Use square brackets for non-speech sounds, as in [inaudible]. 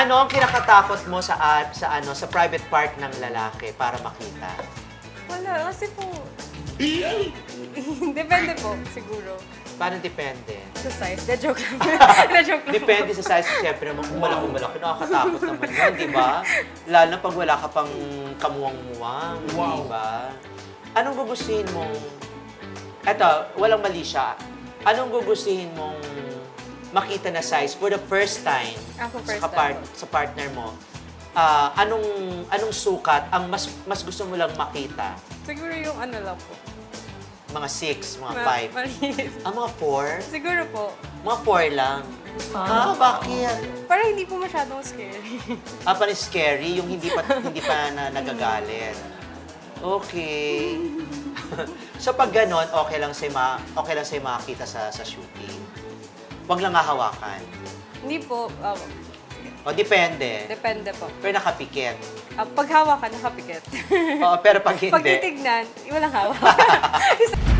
Ano ang kinakatakot mo sa ah, sa ano sa private part ng lalaki para makita? Wala, kasi po... [laughs] Depende po, siguro. Paano depende? Sa size. De joke lang. [laughs] De joke lang. Depende sa size, siyempre naman kung malaki malaki, nakakatakot naman yun, di ba? Lalo na pag wala ka pang kamuwang-muwang, di ba? Anong gugustuhin mong, eto, walang mali siya. Anong gugustuhin mong makita na size for the first time Ako first sa, kapart- time sa partner mo? Ah, anong anong sukat ang mas mas gusto mo lang makita? Siguro yung ano lang po. Mga 6, mga Ma- 5. maliit. [laughs] Ah, mga 4? Siguro po. Mga 4 lang. Ah, bakit? Parang hindi po masyadong scary. [laughs] Ah, parang scary, yung hindi pa hindi pa na nagagalit. Okay. [laughs] so pag ganon, okay lang sa'yo ma okay lang sa'yo makakita sa sa shooting. Huwag lang hahawakan. hindi po. ah, O depende. depende po. Pero nakapikit. Uh, pag hawakan, nakapikit. Oo, pero pag hindi. pag titignan, walang hawak. [laughs]